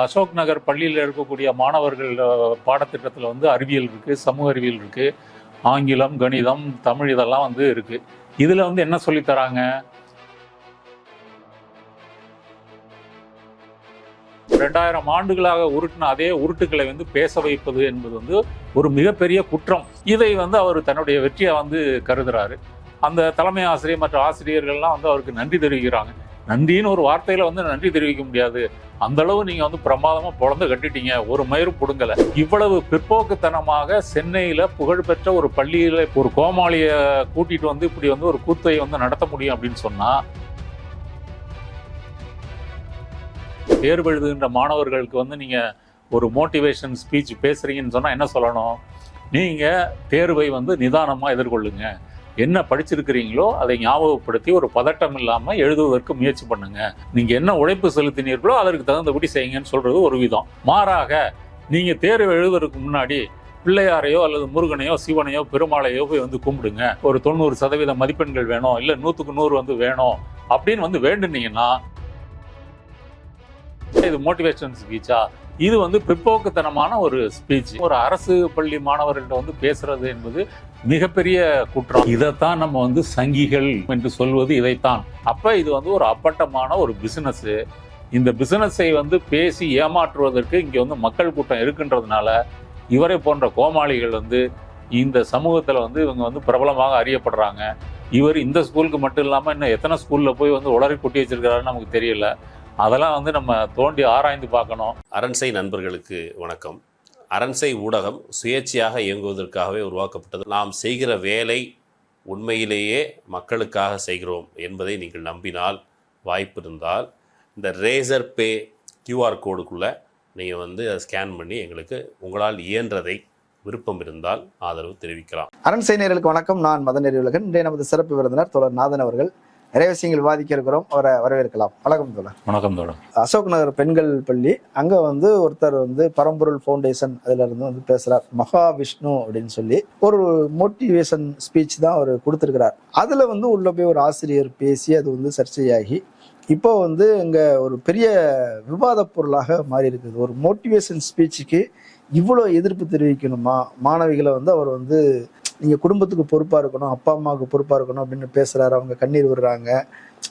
அசோக் நகர் பள்ளியில் இருக்கக்கூடிய மாணவர்கள் பாடத்திட்டத்தில் வந்து அறிவியல் இருக்கு சமூக அறிவியல் இருக்கு ஆங்கிலம் கணிதம் தமிழ் இதெல்லாம் வந்து இருக்கு. இதுல வந்து என்ன சொல்லித் தராங்க? ரெண்டாயிரம் ஆண்டுகளாக உருட்டின அதே உருட்டுகளை வந்து பேச வைப்பது என்பது வந்து ஒரு மிகப்பெரிய குற்றம். இதை வந்து அவர் தன்னுடைய வெற்றியை வந்து கருதுறாரு. அந்த தலைமை ஆசிரியர் மற்ற ஆசிரியர்கள்லாம் வந்து அவருக்கு நன்றி தெரிவிக்கிறாங்க. நந்தின்னு ஒரு வார்த்தையில வந்து நன்றி தெரிவிக்க முடியாது. அந்த அளவு நீங்க வந்து பிரமாதமா பொழந்து கட்டிட்டீங்க. ஒரு மயிரும் புடுங்கல. இவ்வளவு பிற்போக்குத்தனமாக சென்னையில புகழ்பெற்ற ஒரு பள்ளியில ஒரு கோமாளிய கூட்டிட்டு வந்து இப்படி வந்து ஒரு கூத்தை வந்து நடத்த முடியும் அப்படின்னு சொன்னா தேர்வு எழுதுகின்ற மாணவர்களுக்கு வந்து நீங்க ஒரு மோட்டிவேஷன் ஸ்பீச் பேசுறீங்கன்னு சொன்னா என்ன சொல்லணும்? நீங்க தேர்வை வந்து நிதானமா எதிர்கொள்ளுங்க. என்ன படிச்சிருக்கிறீங்களோ அதை ஞாபகப்படுத்தி ஒரு பதட்டம் இல்லாமல் எழுதுவதற்கு முயற்சி பண்ணுங்க. நீங்கள் என்ன உழைப்பு செலுத்தினீர்களோ அதற்கு தகுந்தபடி செய்யுங்கன்னு சொல்கிறது ஒரு விதம். மாறாக நீங்கள் தேர்வு எழுதுவதற்கு முன்னாடி பிள்ளையாரையோ அல்லது முருகனையோ சிவனையோ பெருமாளையோ போய் வந்து கும்பிடுங்க. ஒரு தொண்ணூறு சதவீத மதிப்பெண்கள் வேணும் இல்லை நூற்றுக்கு நூறு வந்து வேணும் அப்படின்னு வந்து வேண்டுனீங்கன்னா இது மோட்டிவேஷன் ஸ்பீச்சா இது வந்து பிற்போக்குத்தனமான ஒரு ஸ்பீச் ஒரு அரசு பள்ளி மாணவர்கள்ட்ட வந்து பேசுறது என்பது மிகப்பெரிய குற்றம். இதைத்தான் நம்ம வந்து சங்கிகள் என்று சொல்வது இதைத்தான். அப்ப இது வந்து ஒரு அப்பட்டமான ஒரு பிசினஸ் இந்த பிசினஸை வந்து பேசி ஏமாற்றுவதற்கு இங்கே வந்து மக்கள் கூட்டம் இருக்குன்றதுனால இவரை போன்ற கோமாளிகள் வந்து இந்த சமூகத்தில் வந்து இவங்க வந்து பிரபலமாக அறியப்படுறாங்க. இவர் இந்த ஸ்கூலுக்கு மட்டும் இல்லாமல் இன்னும் எத்தனை ஸ்கூலில் போய் வந்து உளறி கொட்டி வச்சிருக்காருன்னு நமக்கு தெரியல. அதெல்லாம் வந்து நம்ம தோண்டி ஆராய்ந்து பார்க்கணும். அரண்சை நண்பர்களுக்கு வணக்கம். அரண்சை ஊடகம் சுயேட்சையாக இயங்குவதற்காகவே உருவாக்கப்பட்டது. நாம் செய்கிற வேலை உண்மையிலேயே மக்களுக்காக செய்கிறோம் என்பதை நீங்கள் நம்பினால் வாய்ப்பு இருந்தால் இந்த ரேசர் பே கியூஆர் கோடுக்குள்ளே நீங்கள் வந்து அதை ஸ்கேன் பண்ணி எங்களுக்கு உங்களால் இயன்றதை விருப்பம் இருந்தால் ஆதரவு தெரிவிக்கலாம். அரண் நேயர்களுக்கு வணக்கம். நான் மதன் உலகன் இன்றைய நமது சிறப்பு விருந்தினர் தோழர் நாதன் அவர்கள். நிறைய விஷயங்கள் விவாதிக்க இருக்கிறோம் அவரை வரவேற்கலாம். வணக்கம் தோழர். வணக்கம் தோழர். அசோக் நகர் பெண்கள் பள்ளி. அங்க வந்து ஒருத்தர் வந்து பரம்பொருள் ஃபவுண்டேஷன் அதுல இருந்து வந்து பேசுறார். மகா விஷ்ணு அப்படின்னு சொல்லி ஒரு மோட்டிவேஷன் ஸ்பீச் தான் அவர் கொடுத்திருக்கிறார். அதுல வந்து உள்ள போய் ஒரு ஆசிரியர் பேசி அது வந்து சர்ச்சையாகி இப்போ வந்து இங்க ஒரு பெரிய விவாத பொருளாக மாறி இருக்குது. ஒரு மோட்டிவேஷன் ஸ்பீச்சுக்கு இவ்வளோ எதிர்ப்பு தெரிவிக்கணுமா? மாணவிகளை வந்து அவர் வந்து நீங்க குடும்பத்துக்கு பொறுப்பா இருக்கணும் அப்பா அம்மாவுக்கு பொறுப்பா இருக்கணும் அப்படின்னு பேசுறாரு அவங்க கண்ணீர் விடுறாங்க.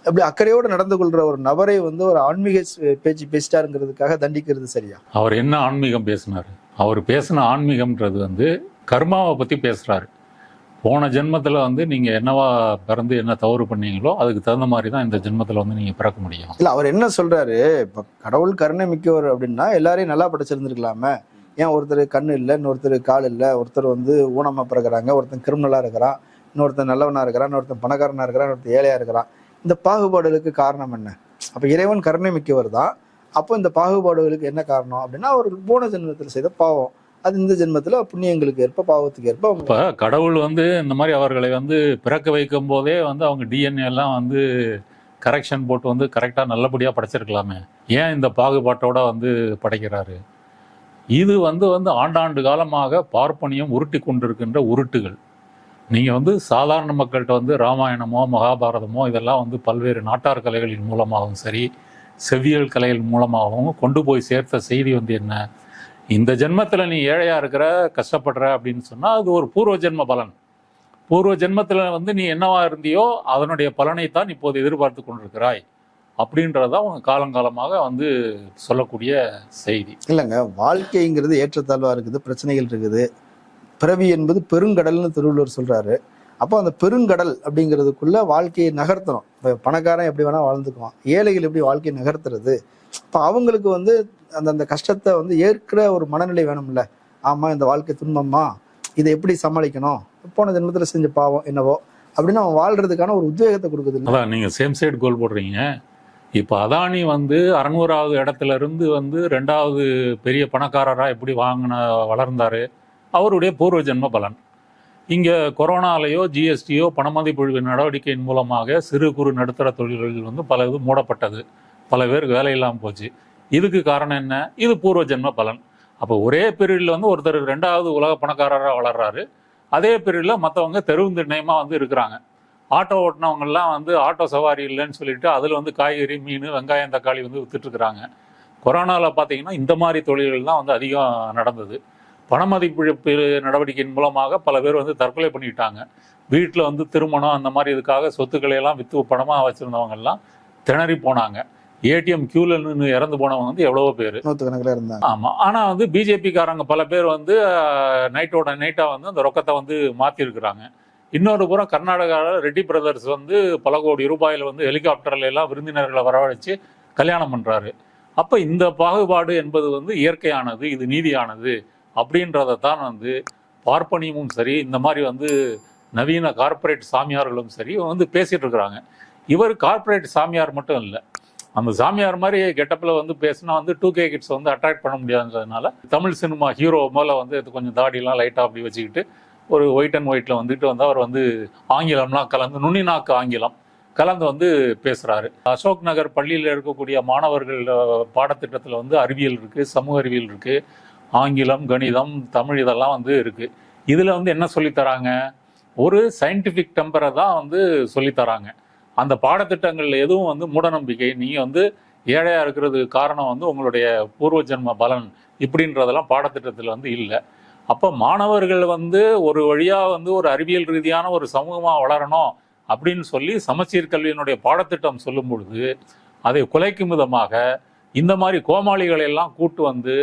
அப்படி அக்கறையோடு நடந்து கொள்ற ஒரு நபரை வந்து ஒரு ஆன்மீக பேச்சு பேசிட்டாருங்கிறதுக்காக தண்டிக்கிறது சரியா? அவர் என்ன ஆன்மீகம் பேசினாரு? அவர் பேசின ஆன்மீகம்ன்றது வந்து கர்மாவை பத்தி பேசுறாரு. போன ஜென்மத்துல வந்து நீங்க என்னவா பிறந்து என்ன தவறு பண்ணீங்களோ அதுக்கு தகுந்த மாதிரி தான் இந்த ஜென்மத்துல வந்து நீங்க பிறக்க முடியும். இல்ல அவர் என்ன சொல்றாரு? இப்ப கடவுள் கருணை மிக்கவர் அப்படின்னா எல்லாரையும் நல்லா படைச்சிருந்துருக்கலாமே. ஏன் ஒருத்தர் கண்ணு இல்லை இன்னொருத்தர் கால் இல்லை ஒருத்தர் வந்து ஊனமாக பிறகுறாங்க ஒருத்தன் கிரிமினலாக இருக்கிறான் இன்னொருத்தன் நல்லவனாக இருக்கிறான் இன்னொருத்தன் பணக்காரனாக இருக்கிறான் ஒருத்தர் ஏழையாக இருக்கிறான். இந்த பாகுபாடுகளுக்கு காரணம் என்ன? அப்போ இறைவன் கருணை மிக்கவர் தான். அப்போ இந்த பாகுபாடுகளுக்கு என்ன காரணம் அப்படின்னா அவர் போன ஜென்மத்தில் செய்த பாவம். அது இந்த ஜென்மத்தில் புண்ணியங்களுக்கு ஏற்ப பாவத்துக்கு ஏற்ப இப்போ கடவுள் வந்து இந்த மாதிரி அவர்களை வந்து பிறக்க வைக்கும் போதே வந்து அவங்க டிஎன்ஏ எல்லாம் வந்து கரெக்ஷன் போட்டு வந்து கரெக்டாக நல்லபடியாக படைச்சிருக்கலாமே. ஏன் இந்த பாகுபாட்டோட வந்து படைக்கிறாரு? இது வந்து வந்து ஆண்டாண்டு காலமாக பார்ப்பனியம் உருட்டி கொண்டிருக்கின்ற உருட்டுகள். நீங்கள் வந்து சாதாரண மக்கள்கிட்ட வந்து ராமாயணமோ மகாபாரதமோ இதெல்லாம் வந்து பல்வேறு நாட்டார் கலைகளின் மூலமாகவும் சரி செவ்வியல் கலைகள் மூலமாகவும் கொண்டு போய் சேர்த்த செய்தி வந்து என்ன? இந்த ஜென்மத்தில் நீ ஏழையாக இருக்கிற கஷ்டப்படுற அப்படின்னு சொன்னால் அது ஒரு பூர்வ ஜென்ம பலன். பூர்வ ஜென்மத்தில் வந்து நீ என்னவா இருந்தியோ அதனுடைய பலனைத்தான் இப்போது எதிர்பார்த்து கொண்டிருக்கிறாய். அப்படின்றத அவங்க காலங்காலமாக வந்து சொல்லக்கூடிய செய்தி. இல்லைங்க வாழ்க்கைங்கிறது ஏற்றத்தாழ்வா இருக்குது பிரச்சனைகள் இருக்குது. பிறவி என்பது பெருங்கடல்னு திருவள்ளுவர் சொல்றாரு. அப்போ அந்த பெருங்கடல் அப்படிங்கிறதுக்குள்ள வாழ்க்கையை நகர்த்தணும். இப்போ பணக்காரன் எப்படி வேணா வாழ்ந்துக்குவான். ஏழைகள் எப்படி வாழ்க்கையை நகர்த்துறது? இப்போ அவங்களுக்கு வந்து அந்த அந்த கஷ்டத்தை வந்து ஏற்கிற ஒரு மனநிலை வேணும்ல. ஆமா இந்த வாழ்க்கை துன்பமா? இதை எப்படி சமாளிக்கணும்? போன ஜென்மத்துல செஞ்ச பாவம் என்னவோ அப்படின்னு அவன் வாழ்றதுக்கான ஒரு உத்வேகத்தை கொடுக்குது? அதான் நீங்க சேம் சைடு கோல் போடுறீங்க. இப்போ அதானி வந்து அறநூறாவது இடத்துல இருந்து வந்து ரெண்டாவது பெரிய பணக்காரராக எப்படி வாங்கின வளர்ந்தார்? அவருடைய பூர்வ ஜென்ம பலன். இங்கே கொரோனாலேயோ ஜிஎஸ்டியோ பணமதிப்பொழிவு நடவடிக்கையின் மூலமாக சிறு குறு நடுத்தர தொழில்கள் வந்து பல இது மூடப்பட்டது. பல பேருக்கு வேலை இல்லாமல் போச்சு. இதுக்கு காரணம் என்ன? இது பூர்வ ஜென்ம பலன். அப்போ ஒரே பீரியடில் வந்து ஒருத்தர் ரெண்டாவது உலக பணக்காரராக வளர்றாரு. அதே பீரியடில் மற்றவங்க தெருவு நிர்ணயமாக வந்து இருக்கிறாங்க. ஆட்டோ ஓட்டினவங்கெல்லாம் வந்து ஆட்டோ சவாரி இல்லைன்னு சொல்லிட்டு அதில் வந்து காய்கறி மீன் வெங்காயம் தக்காளி வந்து வித்துட்டு இருக்கிறாங்க கொரோனாவில் பார்த்தீங்கன்னா இந்த மாதிரி தொழில்கள் தான் வந்து அதிகம் நடந்தது. பணமதிப்பிழப்பு நடவடிக்கையின் மூலமாக பல பேர் வந்து தற்கொலை பண்ணிக்கிட்டாங்க வீட்டில் வந்து திருமணம் அந்த மாதிரி இதுக்காக சொத்துக்களை எல்லாம் விற்று பணமாக வச்சுருந்தவங்க எல்லாம் திணறி போனாங்க. ஏடிஎம் கியூல நின்று இறந்து போனவங்க வந்து எவ்வளவோ பேர். நூற்றுக்கணக்கில் இருந்தாங்க. ஆமாம் ஆனால் வந்து பிஜேபிக்காரங்க பல பேர் வந்து நைட்டோட நைட்டாக வந்து அந்த ரொக்கத்தை வந்து மாற்றிருக்கிறாங்க இன்னொரு புறம் கர்நாடகாவில் ரெட்டி பிரதர்ஸ் வந்து பல கோடி ரூபாயில் வந்து ஹெலிகாப்டர்ல எல்லாம் விருந்தினர்களை வரவழைச்சு கல்யாணம் பண்ணுறாரு அப்போ இந்த பாகுபாடு என்பது வந்து இயற்கையானது இது நீதியானது அப்படின்றத தான் வந்து பார்ப்பனியமும் சரி இந்த மாதிரி வந்து நவீன கார்ப்பரேட் சாமியார்களும் சரி வந்து பேசிகிட்டு இருக்கிறாங்க. இவர் கார்ப்பரேட் சாமியார் மட்டும் இல்லை அந்த சாமியார் மாதிரி கெட்டப்பில் வந்து பேசினா வந்து டூ கே கிட்ஸ் வந்து அட்ராக்ட் பண்ண முடியாதுன்றதுனால தமிழ் சினிமா ஹீரோ மேலே வந்து கொஞ்சம் தாடிலாம் லைட்டாக அப்படி வச்சுக்கிட்டு ஒரு ஒயிட் அண்ட் ஒயிட்டில் வந்துட்டு வந்து அவர் வந்து ஆங்கிலம்லாம் கலந்து நுனி நாக்கு ஆங்கிலம் கலந்து வந்து பேசுகிறாரு அசோக் நகர் பள்ளியில் இருக்கக்கூடிய மாணவர்கள் பாடத்திட்டத்தில் வந்து அறிவியல் இருக்குது சமூக அறிவியல் இருக்குது ஆங்கிலம் கணிதம் தமிழ் இதெல்லாம் வந்து இருக்குது இதில் வந்து என்ன சொல்லித் தராங்க? ஒரு சயின்டிஃபிக் டெம்பரை தான் வந்து சொல்லித்தராங்க அந்த பாடத்திட்டங்கள் எதுவும் வந்து மூடநம்பிக்கை நீங்கள் வந்து ஏழையாக இருக்கிறதுக்கு காரணம் வந்து உங்களுடைய பூர்வ ஜென்ம பலன் இப்படின்றதெல்லாம் பாடத்திட்டத்தில் வந்து இல்லை. அப்போ மாணவர்கள் வந்து ஒரு வழியாக வந்து ஒரு அறிவியல் ரீதியான ஒரு சமூகமாக வளரணும் அப்படின்னு சொல்லி சமச்சீர் கல்வியினுடைய பாடத்திட்டம் சொல்லும் பொழுது அதை குலைக்கும் விதமாக இந்த மாதிரி கோமாளிகளை எல்லாம் கூட்டு வந்து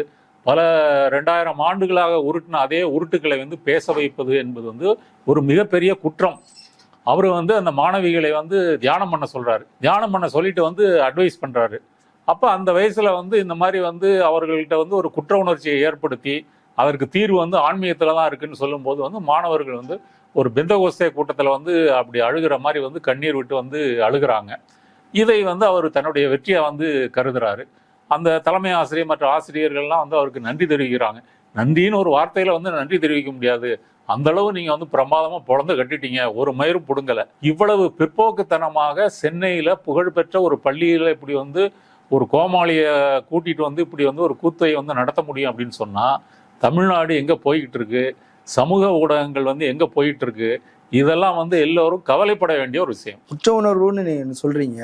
பல ரெண்டாயிரம் ஆண்டுகளாக உருட்டின அதே உருட்டுக்களை வந்து பேச வைப்பது என்பது வந்து ஒரு மிகப்பெரிய குற்றம். அவர் வந்து அந்த மாணவிகளை வந்து தியானம் பண்ண சொல்கிறாரு தியானம் பண்ண சொல்லிட்டு வந்து அட்வைஸ் பண்ணுறாரு அப்போ அந்த வயசில் வந்து இந்த மாதிரி வந்து அவர்கள்ட்ட வந்து ஒரு குற்ற உணர்ச்சியை ஏற்படுத்தி அதற்கு தீர்வு வந்து ஆன்மீகத்தில் தான் இருக்குன்னு சொல்லும்போது வந்து மாணவர்கள் வந்து ஒரு பெந்தகோஸ்தே கூட்டத்தில் வந்து அப்படி அழுகிற மாதிரி வந்து கண்ணீர் விட்டு வந்து அழுகிறாங்க. இதை வந்து அவர் தன்னுடைய வெற்றியை வந்து கருதுறாரு. அந்த தலைமை ஆசிரியர் மற்ற ஆசிரியர்கள்லாம் வந்து அவருக்கு நன்றி தெரிவிக்கிறாங்க. நன்றின்னு ஒரு வார்த்தையில் வந்து நன்றி தெரிவிக்க முடியாது. அந்த அளவு நீங்கள் வந்து பிரமாதமாக பிறந்து கட்டிட்டீங்க. ஒரு மயிரும் பிடுங்கலை. இவ்வளவு பிற்போக்குத்தனமாக சென்னையில் புகழ்பெற்ற ஒரு பள்ளியில் இப்படி வந்து ஒரு கோமாளியை கூட்டிகிட்டு வந்து இப்படி வந்து ஒரு கூத்தை வந்து நடத்த முடியும் அப்படின்னு சொன்னால் தமிழ்நாடு எங்கே போய்கிட்டு இருக்கு சமூக ஊடகங்கள் வந்து எங்கே போயிட்டு இருக்கு இதெல்லாம் வந்து எல்லோரும் கவலைப்பட வேண்டிய ஒரு விஷயம். குற்ற உணர்வுன்னு நீ சொல்கிறீங்க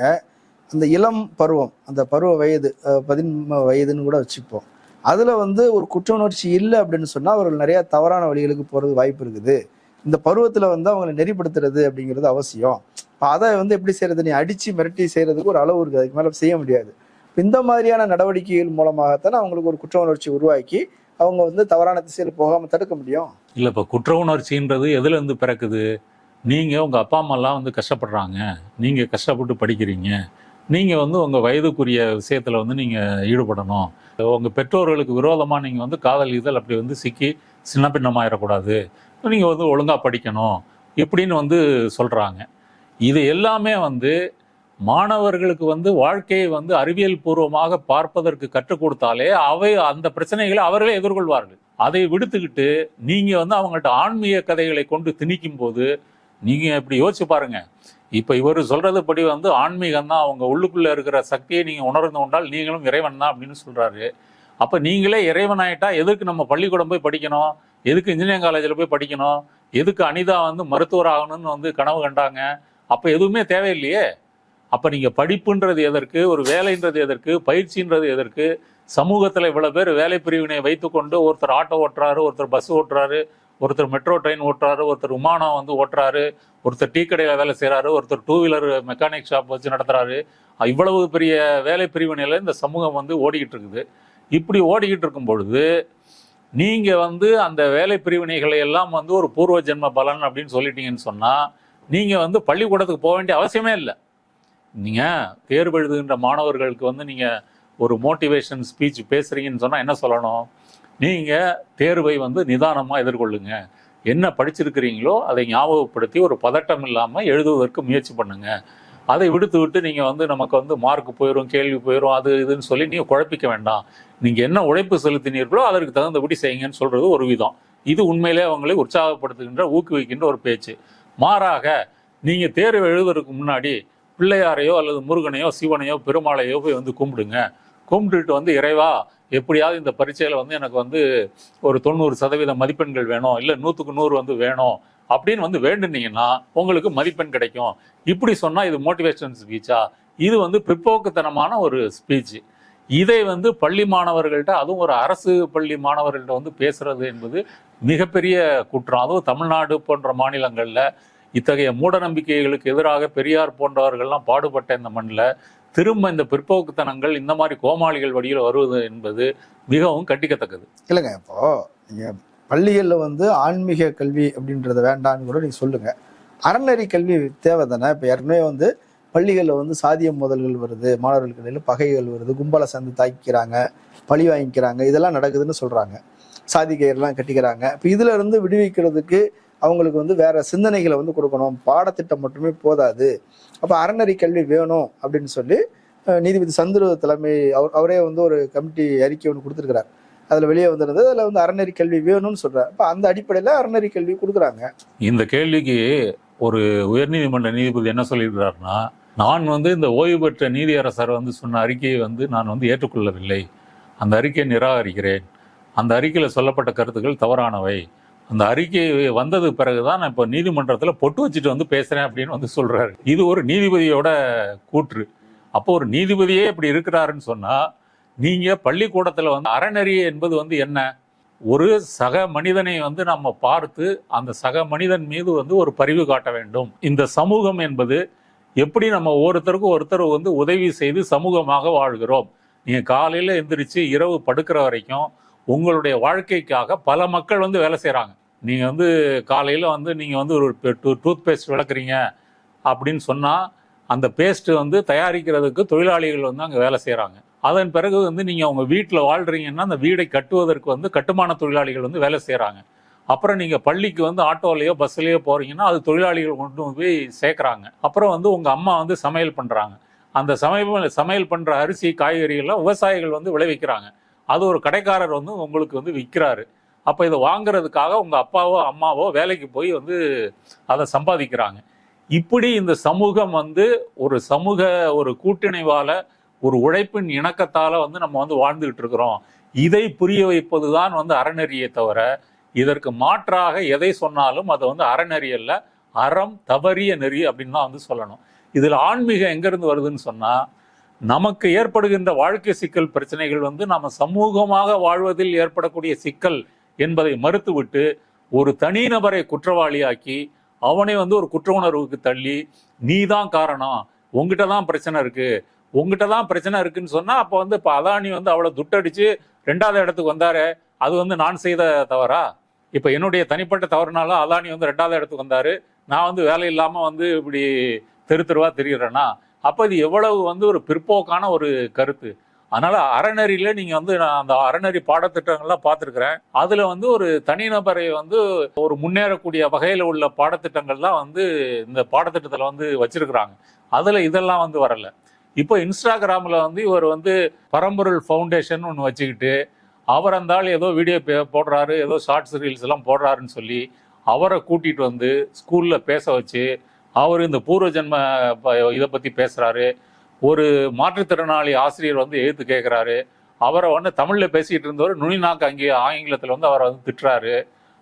அந்த இளம் பருவம் அந்த பருவ வயது பதின்ம வயதுன்னு கூட வச்சுப்போம். அதில் வந்து ஒரு குற்ற உணர்ச்சி இல்லை அப்படின்னு சொன்னால் அவர்கள் நிறையா தவறான வழிகளுக்கு போகிறது வாய்ப்பு இருக்குது. இந்த பருவத்தில் வந்து அவங்களை நெறிப்படுத்துறது அப்படிங்கிறது அவசியம். இப்போ அதை வந்து எப்படி செய்கிறது நீ அடித்து மிரட்டி செய்கிறதுக்கு ஒரு அளவு இருக்குது. அதுக்கு மேலே செய்ய முடியாது. இந்த மாதிரியான நடவடிக்கைகள் மூலமாகத்தானே அவங்களுக்கு ஒரு குற்ற உணர்ச்சி உருவாக்கி அவங்க வந்து தவறான திசையில் போகாமல் தடுக்க முடியும்? இல்லை இப்போ குற்ற உணர்ச்சின்றது எதுலேருந்து பிறக்குது? நீங்கள் உங்கள் அப்பா அம்மாலாம் வந்து கஷ்டப்படுறாங்க. நீங்கள் கஷ்டப்பட்டு படிக்கிறீங்க. நீங்கள் வந்து உங்கள் வயதுக்குரிய விஷயத்தில் வந்து நீங்கள் ஈடுபடணும். உங்கள் பெற்றோர்களுக்கு விரோதமாக நீங்கள் வந்து காதல் இதழ் அப்படி வந்து சிக்கி சின்ன பின்னமாயிடக்கூடாது நீங்கள் வந்து ஒழுங்காக படிக்கணும். இப்படின்னு வந்து சொல்கிறாங்க இது எல்லாமே வந்து மாணவர்களுக்கு வந்து வாழ்க்கையை வந்து அறிவியல் பூர்வமாக பார்ப்பதற்கு கற்றுக் கொடுத்தாலே அவை அந்த பிரச்சனைகளை அவர்களே எதிர்கொள்வார்கள். அதை விடுத்துக்கிட்டு நீங்க வந்து அவங்கள்ட்ட ஆன்மீக கதைகளை கொண்டு திணிக்கும் போது நீங்க இப்படி யோசிச்சு பாருங்க. இப்ப இவர் சொல்றதுபடி வந்து ஆன்மீகம் தான் அவங்க உள்ளுக்குள்ள இருக்கிற சக்தியை நீங்க உணர்ந்து கொண்டால் நீங்களும் இறைவன் தான் அப்படின்னு சொல்றாரு. அப்ப நீங்களே இறைவன் ஆயிட்டா எதுக்கு நம்ம பள்ளிக்கூடம் போய் படிக்கணும்? எதுக்கு இன்ஜினியரிங் காலேஜில் போய் படிக்கணும்? எதுக்கு அனிதா வந்து மருத்துவர் ஆகணும்னு வந்து கனவு கண்டாங்க? அப்ப எதுவுமே தேவையில்லையே. அப்போ நீங்கள் படிப்புன்றது எதற்கு ஒரு வேலைன்றது எதற்கு பயிற்சின்றது எதற்கு சமூகத்தில் இவ்வளோ பேர் வேலை பிரிவினை வைத்துக்கொண்டு ஒருத்தர் ஆட்டோ ஓட்டுறாரு ஒருத்தர் பஸ் ஓட்டுறாரு ஒருத்தர் மெட்ரோ ட்ரெயின் ஓட்டுறாரு ஒருத்தர் விமானம் வந்து ஓட்டுறாரு ஒருத்தர் டீ கடையில் வேலை செய்கிறாரு ஒருத்தர் டூ வீலர் மெக்கானிக் ஷாப் வச்சு நடத்துறாரு. இவ்வளவு பெரிய வேலை பிரிவினையில் இந்த சமூகம் வந்து ஓடிக்கிட்டு இருக்குது. இப்படி ஓடிக்கிட்டு இருக்கும் பொழுது நீங்கள் வந்து அந்த வேலை பிரிவினைகளை எல்லாம் வந்து ஒரு பூர்வ ஜென்ம பலன் அப்படின்னு சொல்லிட்டீங்கன்னு சொன்னால் நீங்கள் வந்து பள்ளிக்கூடத்துக்கு போக வேண்டிய அவசியமே இல்லை. நீங்கள் தேர்வு எழுதுகின்ற மாணவர்களுக்கு வந்து நீங்கள் ஒரு மோட்டிவேஷன் ஸ்பீச் பேசுகிறீங்கன்னு சொன்னால் என்ன சொல்லணும்? நீங்கள் தேர்வை வந்து நிதானமாக எதிர்கொள்ளுங்க. என்ன படிச்சிருக்கிறீங்களோ அதை ஞாபகப்படுத்தி ஒரு பதட்டம் இல்லாமல் எழுதுவதற்கு முயற்சி பண்ணுங்க. அதை விடுத்து விட்டு நீங்கள் வந்து நமக்கு வந்து மார்க் போயிடும் கேள்வி போயிடும் அது இதுன்னு சொல்லி நீங்கள் குழப்பிக்க வேண்டாம். நீங்கள் என்ன உழைப்பு செலுத்தினீர்களோ அதற்கு தகுந்தபடி செய்யுங்கன்னு சொல்கிறது ஒரு விதம். இது உண்மையிலே அவங்களை உற்சாகப்படுத்துகின்ற ஊக்குவிக்கின்ற ஒரு பேச்சு. மாறாக நீங்கள் தேர்வு எழுதுறதுக்கு முன்னாடி பிள்ளையாரையோ அல்லது முருகனையோ சிவனையோ பெருமாளையோ போய் வந்து கும்பிடுங்க. கும்பிட்டுட்டு வந்து இறைவா எப்படியாவது இந்த பரீட்சையில் வந்து எனக்கு வந்து ஒரு தொண்ணூறு சதவீத மதிப்பெண்கள் வேணும் இல்லை நூற்றுக்கு நூறு வந்து வேணும் அப்படின்னு வந்து வேண்டுனீங்கன்னா உங்களுக்கு மதிப்பெண் கிடைக்கும். இப்படி சொன்னால் இது மோட்டிவேஷன் ஸ்பீச்சா இது வந்து பிற்போக்குத்தனமான ஒரு ஸ்பீச் இதை வந்து பள்ளி மாணவர்கள்ட்ட அதுவும் ஒரு அரசு பள்ளி மாணவர்கள்ட்ட வந்து பேசுறது என்பது மிகப்பெரிய குற்றம். அதுவும் தமிழ்நாடு போன்ற மாநிலங்களில் இத்தகைய மூட நம்பிக்கைகளுக்கு எதிராக பெரியார் போன்றவர்கள்லாம் பாடுபட்ட இந்த மண்ணில் திரும்ப இந்த பிற்போக்குத்தனங்கள் இந்த மாதிரி கோமாளிகள் வழியில் வருவது என்பது மிகவும் கண்டிக்கத்தக்கது. இல்லைங்க இப்போ நீங்கள் பள்ளிகளில் வந்து ஆன்மீக கல்வி அப்படின்றத வேண்டான்னு கூட நீங்கள் சொல்லுங்க. அறநெறி கல்வி தேவை தானே? இப்போ ஏற்கனவே வந்து பள்ளிகளில் வந்து சாதிய மோதல்கள் வருது மாணவர்களுக்கு இடையில பகைகள் வருது கும்பலை சேர்ந்து தாக்கிக்கிறாங்க பழி வாங்கிக்கிறாங்க இதெல்லாம் நடக்குதுன்னு சொல்கிறாங்க சாதி கயிறுலாம் கட்டிக்கிறாங்க. இப்போ இதுலேருந்து விடுவிக்கிறதுக்கு அவங்களுக்கு வந்து வேற சிந்தனைகளை வந்து கொடுக்கணும். பாடத்திட்டம் மட்டுமே போதாது. அப்போ அறநெறி கல்வி வேணும் அப்படின்னு சொல்லி நீதிபதி சந்துரு தலைமை அவர் அவரே வந்து ஒரு கமிட்டி அறிக்கை ஒன்று கொடுத்துருக்கிறார். அதில் வெளியே வந்திருந்தது. அதில் வந்து அறநெறி கல்வி வேணும்னு சொல்றாரு. அப்போ அந்த அடிப்படையில் அறநெறி கல்வி கொடுக்குறாங்க. இந்த கேள்விக்கு ஒரு உயர்நீதிமன்ற நீதிபதி என்ன சொல்லியிருக்கிறாருன்னா நான் வந்து இந்த ஓய்வு பெற்ற நீதியரசர் வந்து சொன்ன அறிக்கையை வந்து நான் வந்து ஏற்றுக்கொள்ளவில்லை. அந்த அறிக்கையை நிராகரிக்கிறேன். அந்த அறிக்கையில் சொல்லப்பட்ட கருத்துக்கள் தவறானவை. அந்த அறிக்கை வந்தது பிறகுதான் நான் இப்போ நீதிமன்றத்தில் பொட்டு வச்சுட்டு வந்து பேசுறேன் அப்படின்னு வந்து சொல்றாரு. இது ஒரு நீதிபதியோட கூற்று. அப்போ ஒரு நீதிபதியே இப்படி இருக்கிறாருன்னு சொன்னா நீங்க பள்ளிக்கூடத்தில் வந்து அறநெறி என்பது வந்து என்ன? ஒரு சக மனிதனை வந்து நம்ம பார்த்து அந்த சக மனிதன் மீது வந்து ஒரு பரிவு காட்ட வேண்டும். இந்த சமூகம் என்பது எப்படி நம்ம ஒருத்தருக்கும் ஒருத்தர் வந்து உதவி செய்து சமூகமாக வாழ்கிறோம்? நீங்கள் காலையில் எந்திரிச்சு இரவு படுக்கிற வரைக்கும் உங்களுடைய வாழ்க்கைக்காக பல மக்கள் வந்து வேலை செய்கிறாங்க நீங்கள் வந்து காலையில் வந்து நீங்கள் வந்து ஒரு டூத் பேஸ்ட் விளக்குறீங்க அப்படின்னு சொன்னால் அந்த பேஸ்ட்டு வந்து தயாரிக்கிறதுக்கு தொழிலாளிகள் வந்து அங்கே வேலை செய்கிறாங்க அதன் பிறகு வந்து நீங்கள் அவங்க வீட்டில் வாழ்கிறீங்கன்னா அந்த வீடை கட்டுவதற்கு வந்து கட்டுமான தொழிலாளிகள் வந்து வேலை செய்கிறாங்க அப்புறம் நீங்கள் பள்ளிக்கு வந்து ஆட்டோலையோ பஸ்லயோ போகிறீங்கன்னா அது தொழிலாளிகள் கொண்டு போய் சேர்க்குறாங்க. அப்புறம் வந்து உங்கள் அம்மா வந்து சமையல் பண்ணுறாங்க அந்த சமையல் சமையல் பண்ணுற அரிசி காய்கறிகள்லாம் விவசாயிகள் வந்து விளைவிக்கிறாங்க. அது ஒரு கடைக்காரர் வந்து உங்களுக்கு வந்து விற்கிறாரு அப்போ இதை வாங்குறதுக்காக உங்கள் அப்பாவோ அம்மாவோ வேலைக்கு போய் வந்து அதை சம்பாதிக்கிறாங்க. இப்படி இந்த சமூகம் வந்து ஒரு சமூக ஒரு கூட்டிணைவால் ஒரு உழைப்பின் இணக்கத்தால் வந்து நம்ம வந்து வாழ்ந்துகிட்டு இருக்கிறோம். இதை புரிய வைப்பது தான் வந்து அறநெறியை தவிர இதற்கு மாற்றாக எதை சொன்னாலும் அதை வந்து அறநெறியல்ல அறம் தவறிய நெறி அப்படின்னு தான் வந்து சொல்லணும். இதில் ஆன்மீகம் எங்கேருந்து வருதுன்னு சொன்னால் நமக்கு ஏற்படுகின்ற வாழ்க்கை சிக்கல் பிரச்சனைகள் வந்து நம்ம சமூகமாக வாழ்வதில் ஏற்படக்கூடிய சிக்கல் என்பதை மறுத்துவிட்டு ஒரு தனிநபரை குற்றவாளியாக்கி அவனை வந்து ஒரு குற்ற உணர்வுக்கு தள்ளி நீ தான் காரணம். உங்ககிட்ட தான் பிரச்சனை இருக்குது உங்ககிட்ட தான் பிரச்சனை இருக்குன்னு சொன்னால் அப்போ வந்து இப்போ அதானி வந்து அவ்வளோ துட்டடிச்சு ரெண்டாவது இடத்துக்கு வந்தார் அது வந்து நான் செய்த தவறா? இப்போ என்னுடைய தனிப்பட்ட தவறுனால அதானி வந்து ரெண்டாவது இடத்துக்கு வந்தார். நான் வந்து வேலை இல்லாமல் வந்து இப்படி தெரு தெருவாக தெரிகிறேன்னா அப்போ இது எவ்வளவு வந்து ஒரு பிற்போக்கான ஒரு கருத்து. அதனால் அறநெறியில் நீங்கள் வந்து நான் அந்த அறநெறி பாடத்திட்டங்கள்லாம் பார்த்துருக்குறேன். அதில் வந்து ஒரு தனிநபரை வந்து ஒரு முன்னேறக்கூடிய வகையில் உள்ள பாடத்திட்டங்கள்லாம் வந்து இந்த பாடத்திட்டத்தில் வந்து வச்சுருக்குறாங்க. அதில் இதெல்லாம் வந்து வரலை. இப்போ இன்ஸ்டாகிராமில் வந்து இவர் வந்து பரம்பொருள் ஃபவுண்டேஷன் ஒன்று வச்சுக்கிட்டு அவர் அந்த ஏதோ வீடியோ போடுறாரு ஏதோ ஷார்ட்ஸ் ரீல்ஸ் எல்லாம் போடுறாருன்னு சொல்லி அவரை கூட்டிகிட்டு வந்து ஸ்கூலில் பேச வச்சு அவர் இந்த பூர்வ ஜென்ம இதை பற்றி பேசுகிறாரு ஒரு மாற்றுத்திறனாளி ஆசிரியர் வந்து எழுத்து கேட்குறாரு அவரை வந்து தமிழில் பேசிக்கிட்டு இருந்தவர் நுனிநாக்கு அங்கே ஆங்கிலத்தில் வந்து அவரை வந்து திட்டுறாரு.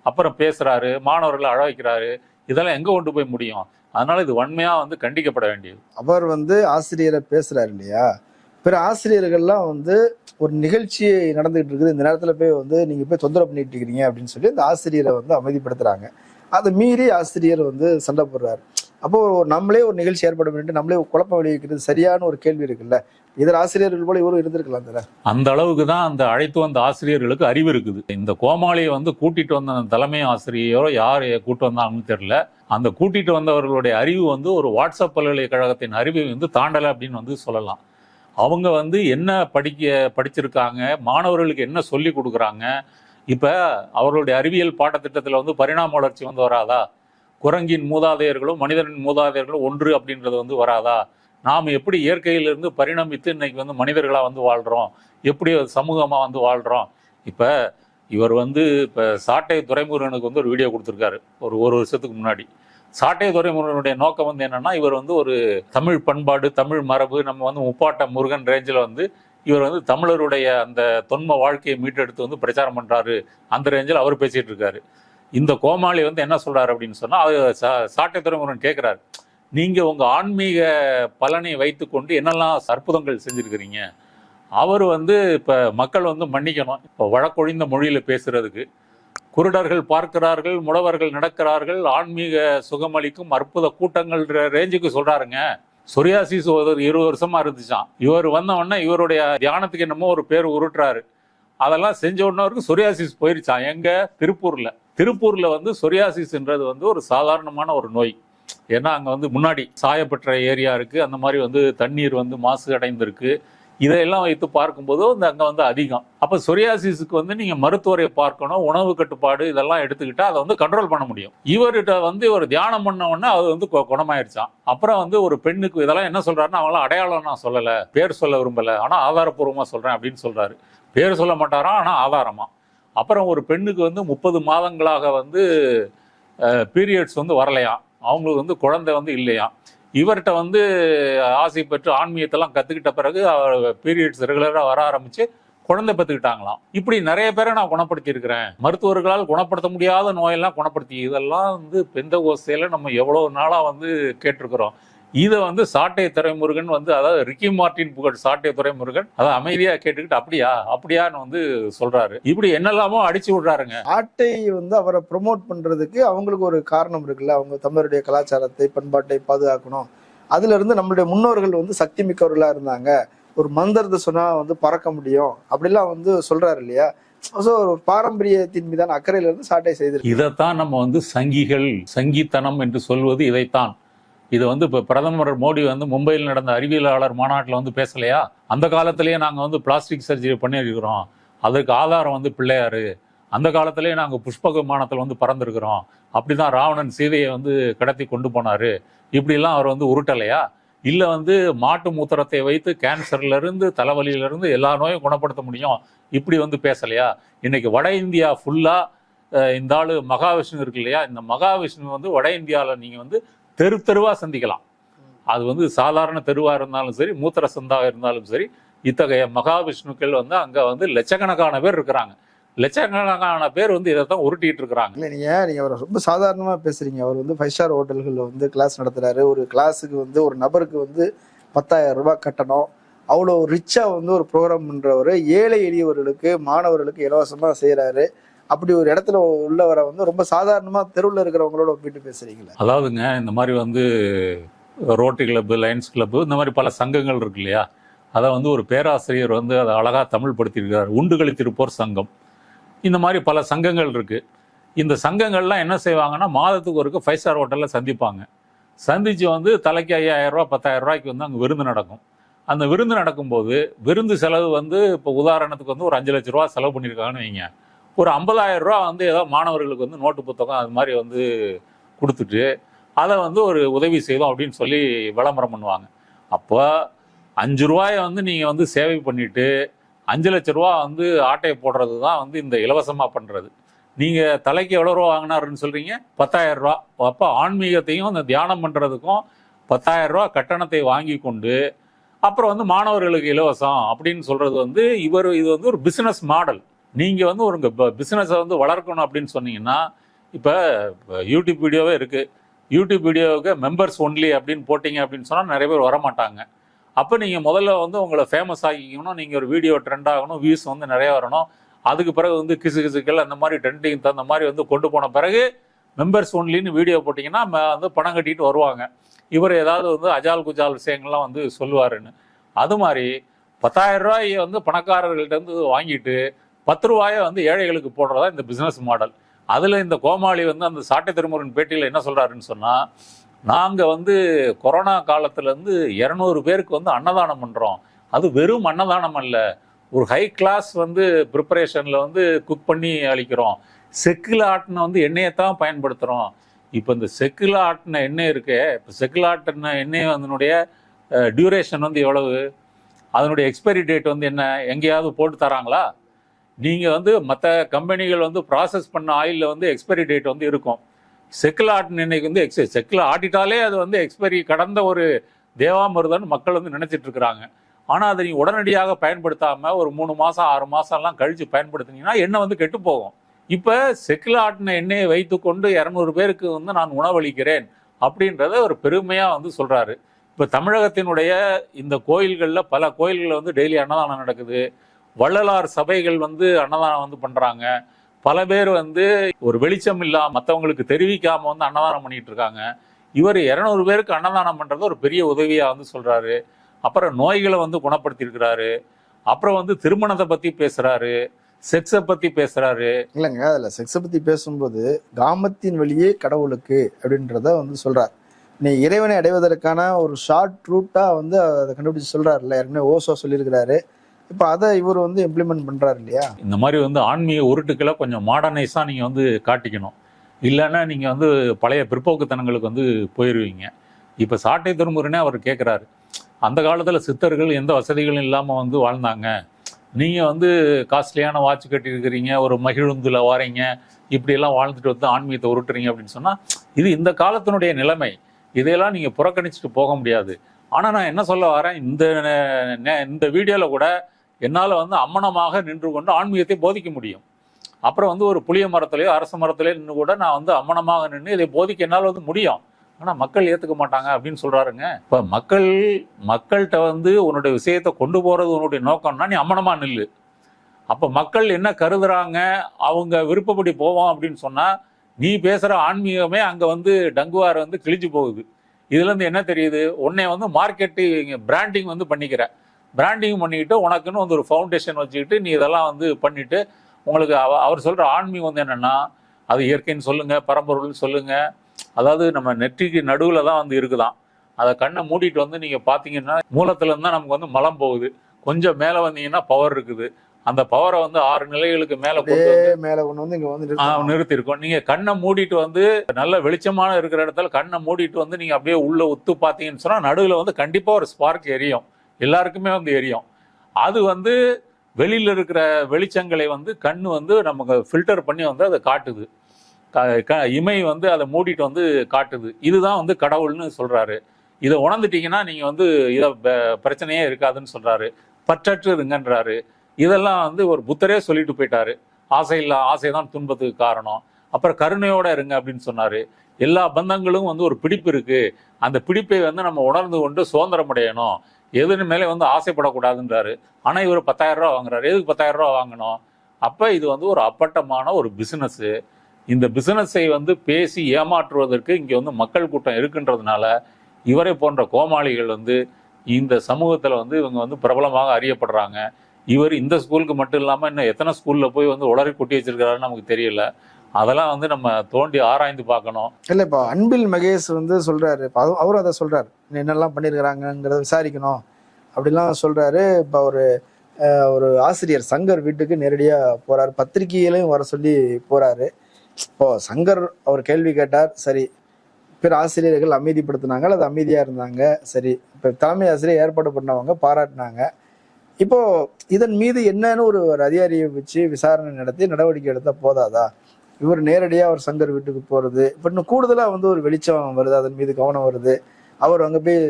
அப்புறம் பேசுகிறாரு மாணவர்களை அழ வைக்கிறாரு. இதெல்லாம் எங்கே கொண்டு போய் முடியும்? அதனால இது வன்மையாக வந்து கண்டிக்கப்பட வேண்டியது. அவர் வந்து ஆசிரியரை பேசுகிறாரு இல்லையா? பிற ஆசிரியர்கள்லாம் வந்து ஒரு நிகழ்ச்சி நடந்துகிட்டு இருக்குது. இந்த நேரத்தில் போய் வந்து நீங்கள் போய் தொந்தரவு பண்ணிட்டு இருக்கிறீங்க அப்படின்னு சொல்லி அந்த ஆசிரியரை வந்து அமைதிப்படுத்துகிறாங்க அதை மீறி ஆசிரியர் வந்து சண்டை போடுறாரு. அப்போது நம்மளே ஒரு நிகழ்ச்சி ஏற்பட வேண்டிய நம்மளே குழப்பம் விளைவிக்கிறது சரியான ஒரு கேள்வி இருக்குல்ல. இதர ஆசிரியர்கள் போல இவரும் இருந்திருக்கலாம் தர அந்த அளவுக்கு தான் அந்த அழைத்து வந்த ஆசிரியர்களுக்கு அறிவு இருக்குது. இந்த கோமாளியை வந்து கூட்டிட்டு வந்த தலைமை ஆசிரியரோ யார் கூட்டு வந்தாங்கன்னு தெரியல. அந்த கூட்டிட்டு வந்தவர்களுடைய அறிவு வந்து ஒரு வாட்ஸ்அப் பல்கலைக்கழகத்தின் அறிவை வந்து தாண்டலை அப்படின்னு வந்து சொல்லலாம். அவங்க வந்து என்ன படிக்க படிச்சிருக்காங்க மாணவர்களுக்கு என்ன சொல்லி கொடுக்குறாங்க இப்போ அவர்களுடைய அறிவியல் பாடத்திட்டத்தில் வந்து பரிணாம வளர்ச்சி வந்து வராதா? குரங்கின் மூதாதையர்களும் மனிதனின் மூதாதையர்களும் ஒன்று அப்படின்றது வந்து வராதா? நாம் எப்படி இயற்கையிலிருந்து பரிணமித்து இன்னைக்கு வந்து மனிதர்களாக வந்து வாழ்கிறோம் எப்படி சமூகமாக வந்து வாழ்கிறோம் இப்போ இவர் வந்து இப்போ சாட்டை துரைமுருகனுக்கு வந்து ஒரு வீடியோ கொடுத்துருக்காரு ஒரு ஒரு வருஷத்துக்கு முன்னாடி. சாட்டை துரைமுருகனுடைய நோக்கம் வந்து என்னென்னா இவர் வந்து ஒரு தமிழ் பண்பாடு தமிழ் மரபு நம்ம வந்து முப்பாட்ட முருகன் ரேஞ்சில் வந்து இவர் வந்து தமிழருடைய அந்த தொன்ம வாழ்க்கையை மீட்டெடுத்து வந்து பிரச்சாரம் பண்ணுறாரு அந்த ரேஞ்சில் அவர் பேசிகிட்டு இருக்காரு. இந்த கோமாளி வந்து என்ன சொல்றாரு அப்படின்னு சொன்னால் அது சா- சாட்டை துறைமுருகன் கேட்குறாரு நீங்கள் உங்கள் ஆன்மீக பலனை வைத்துக்கொண்டு என்னெல்லாம் அற்புதங்கள் செஞ்சுருக்கிறீங்க? அவர் வந்து இப்போ மக்கள் வந்து மன்னிக்கணும். இப்போ வழக்கொழிந்த மொழியில் பேசுகிறதுக்கு குருடர்கள் பார்க்கிறார்கள் முடவர்கள் நடக்கிறார்கள் ஆன்மீக சுகமளிக்கும் அற்புத கூட்டங்கள்ன்ற ரேஞ்சுக்கு சொல்கிறாருங்க சொரியாசிஸ் ஒரு இருபது வருஷமாக இருந்துச்சான் இவர் வந்தவொடனே இவருடைய தியானத்துக்கு என்னமோ ஒரு பேர் உருட்டுறாரு. அதெல்லாம் செஞ்ச உடனே அவருக்கு சொரியாசிஸ் போயிருச்சான் எங்கே? திருப்பூரில். திருப்பூரில் வந்து சொரியாசிஸ்ன்றது வந்து ஒரு சாதாரணமான ஒரு நோய். ஏன்னா அங்கே வந்து முன்னாடி சாயப்பற்ற ஏரியா இருக்குது அந்த மாதிரி வந்து தண்ணீர் வந்து மாசு அடைந்திருக்கு. இதையெல்லாம் வைத்து பார்க்கும்போது வந்து அங்கே வந்து அதிகம். அப்போ சொரியாசிஸுக்கு வந்து நீங்கள் மருத்துவரை பார்க்கணும் உணவு கட்டுப்பாடு இதெல்லாம் எடுத்துக்கிட்டால் அதை வந்து கண்ட்ரோல் பண்ண முடியும். இவர்கிட்ட வந்து ஒரு தியானம் பண்ண உடனே அது வந்து கு- குணமாயிருச்சான் அப்புறம் வந்து ஒரு பெண்ணுக்கு இதெல்லாம் என்ன சொல்றாருன்னா அவங்களாம் அடையாளம் நான் சொல்லலை. பேர் சொல்ல விரும்பலை. ஆனால் ஆதாரப்பூர்வமாக சொல்கிறேன் அப்படின்னு சொல்கிறாரு பேர் சொல்ல மாட்டாராம் ஆனால் ஆதாரமாக அப்புறம் ஒரு பெண்ணுக்கு வந்து முப்பது மாதங்களாக வந்து பீரியட்ஸ் வந்து வரலையாம் அவங்களுக்கு வந்து குழந்தை வந்து இல்லையாம் இவர்கிட்ட வந்து ஆசை பெற்று ஆன்மீகத்தெல்லாம் கற்றுக்கிட்ட பிறகு பீரியட்ஸ் ரெகுலராக வர ஆரம்பித்து குழந்தை பெற்றுக்கிட்டாங்களாம். இப்படி நிறைய பேரை நான் குணப்படுத்தியிருக்கிறேன். மருத்துவர்களால் குணப்படுத்த முடியாத நோயெல்லாம் குணப்படுத்தி இதெல்லாம் வந்து பெந்த ஓசையில் நம்ம எவ்வளோ நாளாக வந்து கேட்டிருக்கிறோம். இதை வந்து சாட்டை துறைமுருகன் வந்து அதாவது ரிக்கி மார்ட்டின் புகழ் சாட்டை துறைமுருகன் அதை அமைதியா கேட்டுக்கிட்டு அப்படியா அப்படியான்னு வந்து சொல்றாரு. இப்படி என்னெல்லாமோ அடிச்சு விடுறாருங்க. ஆட்டை வந்து அவரை ப்ரொமோட் பண்றதுக்கு அவங்களுக்கு ஒரு காரணம் இருக்குல்ல. அவங்க தமிழருடைய கலாச்சாரத்தை பண்பாட்டை பாதுகாக்கணும். அதுல இருந்து நம்மளுடைய முன்னோர்கள் வந்து சக்தி மிக்கவர்களா இருந்தாங்க. ஒரு மந்திரத்தை சொன்னா வந்து பறக்க முடியும். அப்படிலாம் வந்து சொல்றாரு இல்லையா? ஸோ ஒரு பாரம்பரியத்தின் மீதான அக்கறையில இருந்து சாட்டை செய்திருக்கு. இதைத்தான் நம்ம வந்து சங்கிகள் சங்கித்தனம் என்று சொல்வது இதைத்தான். இது வந்து இப்போ பிரதமர் மோடி வந்து மும்பையில் நடந்த அறிவியலாளர் மாநாட்டில் வந்து பேசலையா? அந்த காலத்திலேயே நாங்கள் வந்து பிளாஸ்டிக் சர்ஜரி பண்ணியிருக்கிறோம். அதுக்கு ஆதாரம் வந்து பிள்ளையார். அந்த காலத்திலேயே நாங்கள் புஷ்பக விமானத்தில் வந்து பறந்துருக்கிறோம். அப்படிதான் ராவணன் சீதையை வந்து கடத்தி கொண்டு போனாரு. இப்படிலாம் அவர் வந்து உருட்டலையா? இல்லை வந்து மாட்டு மூத்திரத்தை வைத்து கேன்சர்லேருந்து தலைவலியிலேருந்து எல்லா நோயும் குணப்படுத்த முடியும். இப்படி வந்து பேசலையா? இன்னைக்கு வட இந்தியா ஃபுல்லாக இந்த ஆள் மகாவிஷ்ணு இருக்கு இல்லையா? இந்த மகாவிஷ்ணு வந்து வட இந்தியாவில் நீங்கள் வந்து தெரு தெருவாக சந்திக்கலாம். அது வந்து சாதாரண தெருவாக இருந்தாலும் சரி மூத்திர சந்தாக இருந்தாலும் சரி இத்தகைய மகாவிஷ்ணுக்கள் வந்து அங்கே வந்து லட்சக்கணக்கான பேர் இருக்கிறாங்க. லட்சக்கணக்கான பேர் வந்து இதை தான் உருட்டிட்டு இருக்கிறாங்க. இல்லை நீங்கள் நீங்கள் அவரை ரொம்ப சாதாரணமாக பேசுகிறீங்க அவர் வந்து ஃபைவ் ஸ்டார் ஹோட்டல்களில் வந்து கிளாஸ் நடத்துகிறாரு ஒரு கிளாஸுக்கு வந்து ஒரு நபருக்கு வந்து பத்தாயிரம் ரூபாய் கட்டணும். அவ்வளோ ரிச்சாக வந்து ஒரு ப்ரோக்ராம் பண்ணுறவர் ஏழை எளியவர்களுக்கு மாணவர்களுக்கு இலவசமாக செய்கிறாரு அப்படி ஒரு இடத்துல உள்ளவரை வந்து ரொம்ப சாதாரணமாக தெருவில் இருக்கிறவங்களோட ஒப்பிட்டு பேசுகிறீங்களா அதாவதுங்க இந்த மாதிரி வந்து ரோட்டரி கிளப்பு லயன்ஸ் கிளப்பு இந்த மாதிரி பல சங்கங்கள் இருக்கு இல்லையா? அதை வந்து ஒரு பேராசிரியர் வந்து அதை அழகாக தமிழ் படுத்தியிருக்கிறார் உண்டுகளி திருப்போர் சங்கம். இந்த மாதிரி பல சங்கங்கள் இருக்குது இந்த சங்கங்கள்லாம் என்ன செய்வாங்கன்னா மாதத்துக்கு ஒருக்கு ஃபைவ் ஸ்டார் ஹோட்டலில் சந்திப்பாங்க. சந்திச்சு வந்து தலைக்கு ஐயாயிரம் ரூபா பத்தாயிரம் ரூபாய்க்கு வந்து அங்கே விருந்து நடக்கும். அந்த விருந்து நடக்கும்போது விருந்து செலவு வந்து இப்போ உதாரணத்துக்கு வந்து ஒரு அஞ்சு லட்ச ரூபா செலவு பண்ணியிருக்காங்கன்னு வைங்க. ஒரு ஐம்பதாயிரம் ரூபா வந்து ஏதோ மாணவர்களுக்கு வந்து நோட்டு புத்தகம் அது மாதிரி வந்து கொடுத்துட்டு அதை வந்து ஒரு உதவி செய்தோம் அப்படின்னு சொல்லி விளம்பரம் பண்ணுவாங்க. அப்போ அஞ்சு ரூபாயை வந்து நீங்கள் வந்து சேவை பண்ணிவிட்டு அஞ்சு லட்ச ரூபா வந்து ஆட்டையை போடுறது தான் வந்து இந்த இலவசமாக பண்ணுறது நீங்கள் தலைக்கு எவ்வளோ ரூபா வாங்கினாருன்னு சொல்கிறீங்க பத்தாயிரம் ரூபா. அப்போ ஆன்மீகத்தையும் இந்த தியானம் பண்ணுறதுக்கும் பத்தாயிரம் ரூபா கட்டணத்தை வாங்கி கொண்டு அப்புறம் வந்து மாணவர்களுக்கு இலவசம் அப்படின்னு சொல்கிறது வந்து இவர் இது வந்து ஒரு பிஸ்னஸ் மாடல் நீங்கள் வந்து ஒரு பிஸ்னஸை வந்து வளர்க்கணும் அப்படின்னு சொன்னீங்கன்னா இப்போ யூடியூப் வீடியோவே இருக்குது யூடியூப் வீடியோவுக்கு மெம்பர்ஸ் ஒன்லி அப்படின்னு போட்டிங்க அப்படின்னு சொன்னால் நிறைய பேர் வரமாட்டாங்க. அப்போ நீங்கள் முதல்ல வந்து உங்களை ஃபேமஸ் ஆகிக்கணும் நீங்கள் ஒரு வீடியோ ட்ரெண்ட் ஆகணும். வியூஸ் வந்து நிறைய வரணும். அதுக்கு பிறகு வந்து கிசு கிசுக்கள் அந்த மாதிரி ட்ரெண்டிங் தகுந்த மாதிரி வந்து கொண்டு போன பிறகு மெம்பர்ஸ் ஒன்லின்னு வீடியோ போட்டிங்கன்னா வந்து பணம் கட்டிட்டு வருவாங்க. இவர் ஏதாவது வந்து அஜால் குஜால் விஷயங்கள்லாம் வந்து சொல்லுவாருன்னு. அது மாதிரி பத்தாயிரம் ரூபாயை வந்து பணக்காரர்கள்ட்ட இருந்து வாங்கிட்டு பத்து ரூபாயை வந்து ஏழைகளுக்கு போடுறதா இந்த பிஸ்னஸ் மாடல் அதில் இந்த கோமாளி வந்து அந்த சாட்டை திருமுருகன் பேட்டியில் என்ன சொல்கிறாருன்னு சொன்னால் நாங்கள் வந்து கொரோனா காலத்துலேருந்து இரநூறு பேருக்கு வந்து அன்னதானம் பண்ணுறோம் அது வெறும் அன்னதானம் அல்ல. ஒரு ஹை கிளாஸ் வந்து ப்ரிப்பரேஷனில் வந்து குக் பண்ணி அளிக்கிறோம். செக்கில் ஆட்டின வந்து எண்ணெயை தான் பயன்படுத்துகிறோம் இப்போ இந்த செக்கில் ஆட்டின எண்ணெய் இருக்கே இப்போ செக்கில் ஆட்டின எண்ணெய் அதனுடைய டியூரேஷன் வந்து எவ்வளவு? அதனுடைய எக்ஸ்பைரி டேட் வந்து என்ன? எங்கேயாவது போட்டு தராங்களா? நீங்கள் வந்து மற்ற கம்பெனிகள் வந்து ப்ராசஸ் பண்ண ஆயிலில் வந்து எக்ஸ்பைரி டேட் வந்து இருக்கும். செக்கில் ஆட்டின எண்ணெய்க்கு வந்து எக்ஸ் செக்கில் ஆட்டிட்டாலே அது வந்து எக்ஸ்பைரி கடந்த ஒரு தேவாமிருதன் மக்கள் வந்து நினச்சிட்டு இருக்கிறாங்க. ஆனால் அதை நீங்கள் உடனடியாக பயன்படுத்தாமல் ஒரு மூணு மாதம் ஆறு மாதம்லாம் கழித்து பயன்படுத்துனீங்கன்னா எண்ணெய் வந்து கெட்டு போகும். இப்போ செக்கில் ஆட்டின எண்ணெயை வைத்துக்கொண்டு இரநூறு பேருக்கு வந்து நான் உணவளிக்கிறேன் அப்படின்றத ஒரு பெருமையாக வந்து சொல்கிறாரு இப்போ தமிழகத்தினுடைய இந்த கோயில்களில் பல கோயில்களில் வந்து டெய்லி அன்னதானம் நடக்குது. வள்ளலார் சபைகள் வந்து அன்னதானம் வந்து பண்ணுறாங்க பல பேர் வந்து ஒரு வெளிச்சம் இல்லாமல் மற்றவங்களுக்கு தெரிவிக்காமல் வந்து அன்னதானம் பண்ணிட்டு இருக்காங்க. இவர் இரநூறு பேருக்கு அன்னதானம் பண்ணுறது ஒரு பெரிய உதவியாக வந்து சொல்கிறாரு அப்புறம் நோய்களை வந்து குணப்படுத்தியிருக்கிறாரு. அப்புறம் வந்து திருமணத்தை பற்றி பேசுகிறாரு செக்ஸை பத்தி பேசுறாரு. இல்லைங்க அதுல செக்ஸை பத்தி பேசும்போது காமத்தின் வழியே கடவுளுக்கு அப்படின்றத வந்து சொல்றார். நீ இறைவனை அடைவதற்கான ஒரு ஷார்ட் ரூட்டா வந்து அதை கண்டுபிடிச்சு சொல்றாருல்ல ஏற்கனவே ஓசோ சொல்லியிருக்கிறாரு. இப்போ அதை இவர் வந்து இம்ப்ளிமெண்ட் பண்றாரு இல்லையா? இந்த மாதிரி வந்து ஆன்மீக உருட்டுக்களை கொஞ்சம் மாடர்னைஸாக நீங்கள் வந்து காட்டிக்கணும். இல்லைன்னா நீங்கள் வந்து பழைய பிற்போக்குத்தனங்களுக்கு வந்து போயிடுவீங்க இப்போ சாட்டை திருமுருனே அவர் கேட்குறாரு அந்த காலத்தில் சித்தர்கள் எந்த வசதிகளும் இல்லாமல் வந்து வாழ்ந்தாங்க. நீங்கள் வந்து காஸ்ட்லியான வாட்ச் கட்டியிருக்கிறீங்க ஒரு மகிழுந்தில் வாரீங்க இப்படியெல்லாம் வாழ்ந்துட்டு வந்து ஆன்மீகத்தை உருட்டுறீங்க அப்படின்னு சொன்னால் இது இந்த காலத்தினுடைய நிலைமை. இதையெல்லாம் நீங்கள் புறக்கணிச்சுட்டு போக முடியாது. ஆனால் நான் என்ன சொல்ல வரேன்? இந்த நே- இந்த வீடியோவில் கூட என்னால் வந்து அம்மனமாக நின்று கொண்டு ஆன்மீகத்தை போதிக்க முடியும். அப்புறம் வந்து ஒரு புளிய மரத்துலேயோ அரச மரத்துலேயோ நின்று கூட நான் வந்து அம்மனமாக நின்று இதை போதிக்க என்னால் வந்து முடியும். ஆனால் மக்கள் ஏற்றுக்க மாட்டாங்க அப்படின்னு சொல்கிறாருங்க இப்போ மக்கள் மக்கள்கிட்ட வந்து உன்னுடைய விஷயத்தை கொண்டு போகிறது உன்னுடைய நோக்கம்னா நீ அம்மனமாக நில்லு. அப்போ மக்கள் என்ன கருதுறாங்க? அவங்க விருப்பப்படி போவோம் அப்படின்னு சொன்னால் நீ பேசுகிற ஆன்மீகமே அங்கே வந்து டங்குவார் வந்து கிழிஞ்சு போகுது. இதுலேருந்து என்ன தெரியுது? உன்னை வந்து மார்க்கெட்டிங் பிராண்டிங் வந்து பண்ணிக்கிற. பிராண்டிங் பண்ணிக்கிட்டு உனக்குன்னு வந்து ஒரு ஃபவுண்டேஷன் வச்சுக்கிட்டு நீ இதெல்லாம் வந்து பண்ணிவிட்டு உங்களுக்கு அவ அவர் சொல்கிற ஆன்மீகம் வந்து என்னென்னா அது இயற்கைன்னு சொல்லுங்கள் பரம்பொருள்னு சொல்லுங்கள் அதாவது நம்ம நெற்றிக்கு நடுவில் தான் வந்து இருக்குதாம் அதை கண்ணை மூடிட்டு வந்து நீங்க பாத்தீங்கன்னா மூலத்துல இருந்தா நமக்கு வந்து மலம் போகுது. கொஞ்சம் மேல வந்தீங்கன்னா பவர் இருக்குது. அந்த பவரை வந்து ஆறு நிலைகளுக்கு மேல மேல கொண்டு வந்து இங்க வந்து. நிறுத்தியிருக்கோம் நீங்க கண்ணை மூடிட்டு வந்து நல்ல வெளிச்சமான இருக்கிற இடத்துல கண்ணை மூடிட்டு வந்து நீங்க அப்படியே உள்ள உத்து பார்த்தீங்கன்னு சொன்னா நடுவில் வந்து கண்டிப்பா ஒரு ஸ்பார்க் எரியும். எல்லாருக்குமே வந்து எரியும். அது வந்து வெளியில இருக்கிற வெளிச்சங்களை வந்து கண்ணு வந்து நமக்கு ஃபில்டர் பண்ணி வந்து அதை காட்டுது. இமை வந்து அதை மூடிட்டு வந்து காட்டுது. இதுதான் வந்து கடவுள்னு சொல்கிறாரு இதை உணர்ந்துட்டீங்கன்னா நீங்கள் வந்து இதை ப- பிரச்சனையே இருக்காதுன்னு சொல்கிறாரு பற்றற்று இருங்கன்றாரு இதெல்லாம் வந்து ஒரு புத்தரே சொல்லிட்டு போயிட்டாரு. ஆசை இல்லை ஆசை தான் துன்பத்துக்கு காரணம். அப்புறம் கருணையோட இருங்க அப்படின்னு சொன்னார். எல்லா பந்தங்களும் வந்து ஒரு பிடிப்பு இருக்குது அந்த பிடிப்பை வந்து நம்ம உணர்ந்து கொண்டு சுதந்திரம் அடையணும். எதுன்னு மேலே வந்து ஆசைப்படக்கூடாதுன்றாரு. ஆனால் இவர் பத்தாயிரம் ரூபா வாங்குறாரு. எதுக்கு பத்தாயிரம் ரூபா வாங்கணும்? அப்போ இது வந்து ஒரு அப்பட்டமான ஒரு பிஸ்னஸ்ஸு இந்த பிசினஸை வந்து பேசி ஏமாற்றுவதற்கு இங்கே வந்து மக்கள் கூட்டம் இருக்குன்றதுனால இவரை போன்ற கோமாளிகள் வந்து இந்த சமூகத்தில் வந்து இவங்க வந்து பிரபலமாக அறியப்படுறாங்க. இவர் இந்த ஸ்கூலுக்கு மட்டும் இல்லாமல் இன்னும் எத்தனை ஸ்கூலில் போய் வந்து உளறி கொட்டி வச்சிருக்கிறாருன்னு நமக்கு தெரியல. அதெல்லாம் வந்து நம்ம தோண்டி ஆராய்ந்து பார்க்கணும். இல்லை இப்போ அன்பில் மகேஷ் வந்து சொல்கிறாரு இப்போ அவரும் அதை சொல்கிறார் என்னெல்லாம் பண்ணியிருக்கிறாங்கிறத விசாரிக்கணும். அப்படிலாம் சொல்கிறாரு இப்போ ஒரு ஒரு ஆசிரியர் சங்கர் வீட்டுக்கு நேரடியாக போகிறார் பத்திரிகையிலையும் வர சொல்லி போகிறாரு இப்போ சங்கர் அவர் கேள்வி கேட்டார் சரி பிற ஆசிரியர்கள் அமைதிப்படுத்தினாங்க அது அமைதியா இருந்தாங்க சரி இப்போ தலைமை ஆசிரியர் ஏற்பாடு பண்ணவங்க பாராட்டினாங்க. இப்போ இதன் மீது என்னன்னு ஒரு ஒரு அதிகாரியை வச்சு விசாரணை நடத்தி நடவடிக்கை எடுத்தால் போதாதா? இவர் நேரடியாக அவர் சங்கர் வீட்டுக்கு போகிறது இப்போ இன்னும் கூடுதலாக வந்து ஒரு வெளிச்சம் வருது அதன் மீது கவனம் வருது. அவர் அங்கே போய்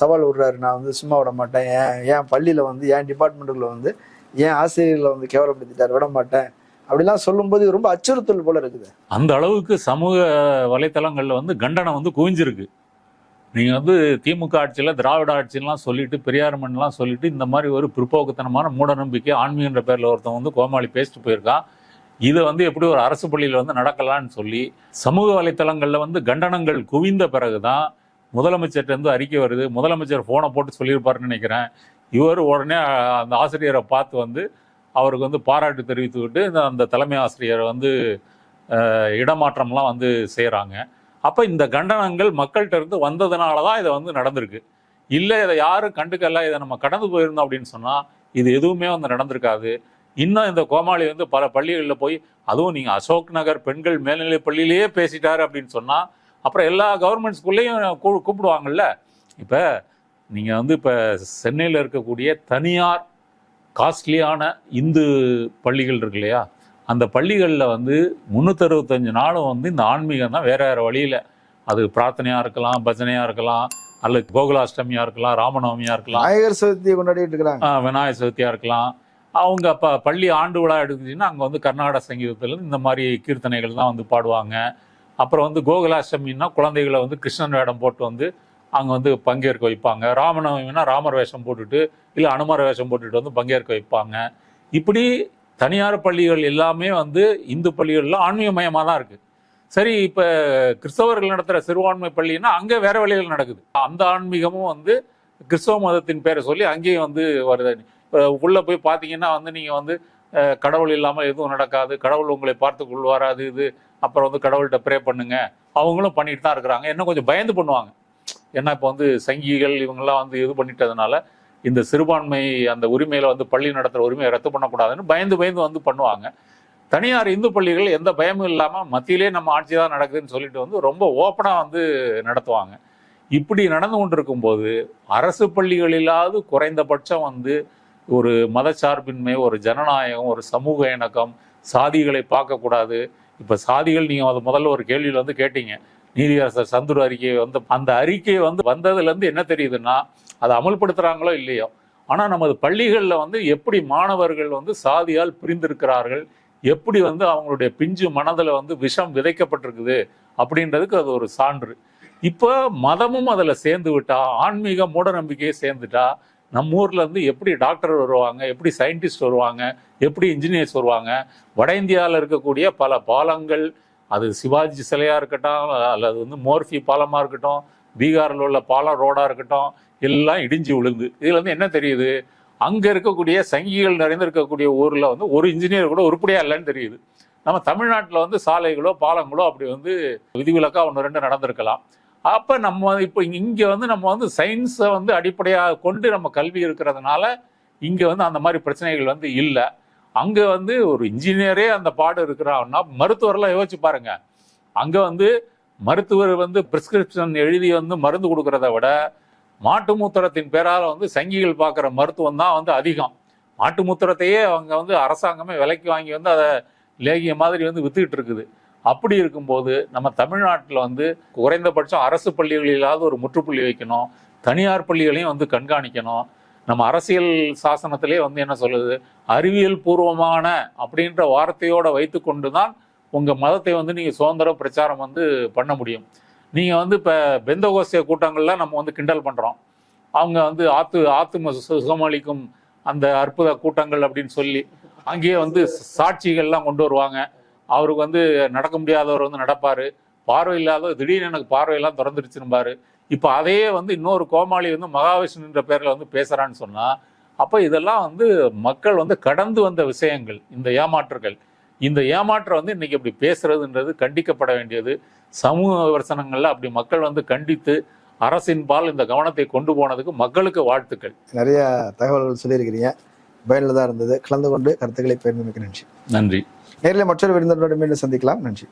சவால் விடுறாரு நான் வந்து சும்மா விட மாட்டேன் ஏன் ஏன் பள்ளியில் வந்து ஏன் டிபார்ட்மெண்ட்டுக்குள்ள வந்து ஏன் ஆசிரியர்களை வந்து கேவலப்படுத்திட்டார் விட மாட்டேன். அப்படிலாம் சொல்லும்போது ரொம்ப அச்சுறுத்தல் போல இருக்குது. அந்த அளவுக்கு சமூக வலைத்தளங்களில் வந்து கண்டனம் வந்து குவிஞ்சிருக்கு. நீங்க வந்து திமுக ஆட்சியில் திராவிட ஆட்சியெல்லாம் சொல்லிட்டு பெரியார் மண்ணெலாம் சொல்லிட்டு இந்த மாதிரி ஒரு பிற்போக்குத்தனமான மூட நம்பிக்கை ஆன்மீகன்ற பேரில் ஒருத்தன் வந்து கோமாளி பேசிட்டு போயிருக்கான் இது வந்து எப்படி ஒரு அரசு பள்ளியில் வந்து நடக்கலாம்னு சொல்லி சமூக வலைத்தளங்களில் வந்து கண்டனங்கள் குவிந்த பிறகுதான் முதலமைச்சர்கிட்ட இருந்து அறிக்கை வருது. முதலமைச்சர் ஃபோனை போட்டு சொல்லியிருப்பாருன்னு நினைக்கிறேன். இவர் உடனே அந்த ஆசிரியரை பார்த்து வந்து அவருக்கு வந்து பாராட்டு தெரிவித்துக்கிட்டு இந்த அந்த தலைமை ஆசிரியரை வந்து இடமாற்றம்லாம் வந்து செய்கிறாங்க அப்போ இந்த கண்டனங்கள் மக்கள்கிட்ட இருந்து வந்ததுனால தான் இதை வந்து நடந்திருக்கு. இல்லை இதை யாரும் கண்டுக்கல இதை நம்ம கடந்து போயிருந்தோம் அப்படின்னு சொன்னால் இது எதுவுமே வந்து நடந்திருக்காது. இன்னும் இந்த கோமாளி வந்து பல பள்ளிகளில் போய் அதுவும் நீங்கள் அசோக் நகர் பெண்கள் மேல்நிலை பள்ளியிலேயே பேசிட்டாரு அப்படின்னு சொன்னால் அப்புறம் எல்லா கவர்மெண்ட் ஸ்கூல்லையும் கூ- கூப்பிடுவாங்கல்ல. இப்போ நீங்கள் வந்து இப்போ சென்னையில் இருக்கக்கூடிய தனியார் காஸ்ட்லியான இந்து பள்ளிகள் இருக்கு இல்லையா? அந்த பள்ளிகளில் வந்து முந்நூற்றறுபத்தஞ்சு நாளும் வந்து இந்த ஆன்மீகம் தான். வேற வேற வழியில். அது பிரார்த்தனையாக இருக்கலாம் பஜனையாக இருக்கலாம் அல்லது கோகுலாஷ்டமியாக இருக்கலாம் ராமநவமியாக இருக்கலாம். நாயகர் சதுர்த்தியை கொண்டாடிட்டு இருக்கிறாங்க. விநாயகர் சதுர்த்தியாக இருக்கலாம். அவங்க ப பள்ளி ஆண்டு விழா எடுத்துக்கிட்டிங்கன்னா அங்கே வந்து கர்நாடக சங்கீதத்தில் இந்த மாதிரி கீர்த்தனைகள் தான் வந்து பாடுவாங்க. அப்புறம் வந்து கோகுலாஷ்டமின்னா குழந்தைகளை வந்து கிருஷ்ணன் வேடம் போட்டு வந்து அங்கே வந்து பங்கேற்க வைப்பாங்க. ராமநவமினா ராமர் வேஷம் போட்டுட்டு இல்லை அனுமர வேஷம் போட்டுட்டு வந்து பங்கேற்க வைப்பாங்க. இப்படி தனியார் பள்ளிகள் எல்லாமே வந்து இந்து பள்ளிகள்லாம் ஆன்மீகமயமாக தான் இருக்குது சரி இப்போ கிறிஸ்தவர்கள் நடத்துகிற சிறுபான்மை பள்ளின்னா அங்கே வேற வழிகள் நடக்குது. அந்த ஆன்மீகமும் வந்து கிறிஸ்தவ மதத்தின் பேரை சொல்லி அங்கேயும் வந்து வருது. இப்போ உள்ளே போய் பார்த்தீங்கன்னா வந்து நீங்கள் வந்து கடவுள் இல்லாமல் எதுவும் நடக்காது. கடவுள் உங்களை பார்த்து கொள்வார் அது இது. அப்புறம் வந்து கடவுள்கிட்ட ப்ரே பண்ணுங்க. அவங்களும் பண்ணிட்டு தான் இருக்கிறாங்க. இன்னும் கொஞ்சம் பயந்து பண்ணுவாங்க. ஏன்னா இப்போ வந்து சங்கிகள் இவங்கெல்லாம் வந்து இது பண்ணிட்டதுனால இந்த சிறுபான்மை அந்த உரிமையில வந்து பள்ளி நடத்துகிற உரிமையை ரத்து பண்ணக்கூடாதுன்னு பயந்து பயந்து வந்து பண்ணுவாங்க. தனியார் இந்து பள்ளிகள் எந்த பயமும் இல்லாமல் மத்தியிலே நம்ம ஆட்சி தான் நடக்குதுன்னு சொல்லிட்டு வந்து ரொம்ப ஓப்பனாக வந்து நடத்துவாங்க. இப்படி நடந்து கொண்டிருக்கும் போது அரசு பள்ளிகளிலாவது குறைந்தபட்சம் வந்து ஒரு மதச்சார்பின்மை ஒரு ஜனநாயகம் ஒரு சமூக இணக்கம் சாதிகளை பார்க்கக்கூடாது. இப்போ சாதிகள் நீங்கள் அது முதல்ல ஒரு கேள்வியில் வந்து கேட்டீங்க. நீதியரசர் சந்துரு அறிக்கை வந்து அந்த அறிக்கை வந்து வந்ததுலேருந்து என்ன தெரியுதுன்னா அதை அமல்படுத்துகிறாங்களோ இல்லையோ. ஆனால் நமது பள்ளிகளில் வந்து எப்படி மாணவர்கள் வந்து சாதியால் பிரிந்திருக்கிறார்கள் எப்படி வந்து அவங்களுடைய பிஞ்சு மனதில் வந்து விஷம் விதைக்கப்பட்டிருக்குது அப்படின்றதுக்கு அது ஒரு சான்று. இப்போ மதமும் அதில் சேர்ந்து விட்டா ஆன்மீக மூட நம்பிக்கையே சேர்ந்துட்டா நம்ம ஊர்லேருந்து எப்படி டாக்டர் வருவாங்க எப்படி சயின்டிஸ்ட் வருவாங்க எப்படி இன்ஜினியர்ஸ் வருவாங்க வட இந்தியாவில் இருக்கக்கூடிய பல பாலங்கள் அது சிவாஜி சிலையாக இருக்கட்டும் அல்லது வந்து மோர்ஃபி பாலமாக இருக்கட்டும் பீகாரில் உள்ள பாலம் ரோடாக இருக்கட்டும் எல்லாம் இடிஞ்சு விழுந்து. இதில் வந்து என்ன தெரியுது? அங்கே இருக்கக்கூடிய சங்கிகள் நிறைந்திருக்கக்கூடிய ஊரில் வந்து ஒரு இன்ஜினியர் கூட உருப்படியாக இல்லைன்னு தெரியுது. நம்ம தமிழ்நாட்டில் வந்து சாலைகளோ பாலங்களோ அப்படி வந்து விதிவிலக்காக ஒன்று ரெண்டு நடந்திருக்கலாம். அப்போ நம்ம இப்போ இங்கே வந்து நம்ம வந்து சயின்ஸை வந்து அடிப்படையாக கொண்டு நம்ம கல்வி இருக்கிறதுனால இங்கே வந்து அந்த மாதிரி பிரச்சனைகள் வந்து இல்லை. அங்க வந்து ஒரு இன்ஜினியரே அந்த பாடு இருக்கிறான்னா மருத்துவர்லாம் யோசிச்சு பாருங்க. அங்க வந்து மருத்துவர் வந்து பிரிஸ்கிரிப்ஷன் எழுதி வந்து மருந்து கொடுக்கறத விட மாட்டு மூத்திரத்தின் பேரால வந்து சங்கிகள் பார்க்குற மருத்துவம் தான் வந்து அதிகம். மாட்டு மூத்திரத்தையே அவங்க வந்து அரசாங்கமே விலைக்கு வாங்கி வந்து அதை லேகிய மாதிரி வந்து வித்துக்கிட்டு இருக்குது. அப்படி இருக்கும்போது நம்ம தமிழ்நாட்டில் வந்து குறைந்தபட்சம் அரசு பள்ளிகளிலாவது ஒரு முற்றுப்புள்ளி வைக்கணும். தனியார் பள்ளிகளையும் வந்து கண்காணிக்கணும். நம்ம அரசியல் சாசனத்திலே வந்து என்ன சொல்லுது? அறிவியல் பூர்வமான அப்படின்ற வார்த்தையோட வைத்துக்கொண்டு தான் உங்கள் மதத்தை வந்து நீங்கள் சுதந்திர பிரச்சாரம் வந்து பண்ண முடியும். நீங்கள் வந்து இப்போ பெந்தகோசிய கூட்டங்களில் நம்ம வந்து கிண்டல் பண்ணுறோம் அவங்க வந்து ஆத்து ஆத்தும சு- சுகமளிக்கும் அந்த அற்புத கூட்டங்கள் அப்படின்னு சொல்லி அங்கேயே வந்து சாட்சிகள்லாம் கொண்டு வருவாங்க. அவருக்கு வந்து நடக்க முடியாதவர் வந்து நடப்பார். பார்வை இல்லாத திடீர்னு எனக்கு பார்வையெல்லாம் திறந்துருச்சுன்னு இப்போ அதையே வந்து இன்னொரு கோமாளி வந்து மகாவிஷ்ணுன்ற பேர்ல வந்து பேசுறான்னு சொன்னா அப்போ இதெல்லாம் வந்து மக்கள் வந்து கடந்து வந்த விஷயங்கள் இந்த ஏமாற்றுகள். இந்த ஏமாற்றம் வந்து இன்னைக்கு இப்படி பேசுறதுன்றது கண்டிக்கப்பட வேண்டியது. சமூக விமர்சனங்கள்ல அப்படி மக்கள் வந்து கண்டித்து அரசின் பால் இந்த கவனத்தை கொண்டு போனதுக்கு மக்களுக்கு வாழ்த்துக்கள். நிறைய தகவல்கள் சொல்லியிருக்கிறீங்க. பயனுள்ளதாக இருந்தது. கலந்து கொண்டு கருத்துக்களை பகிர்ந்தமைக்கு நன்றி. நன்றி. நேரில் மற்றொரு விருந்தினரோடு மீண்டும் சந்திக்கலாம். நன்றி.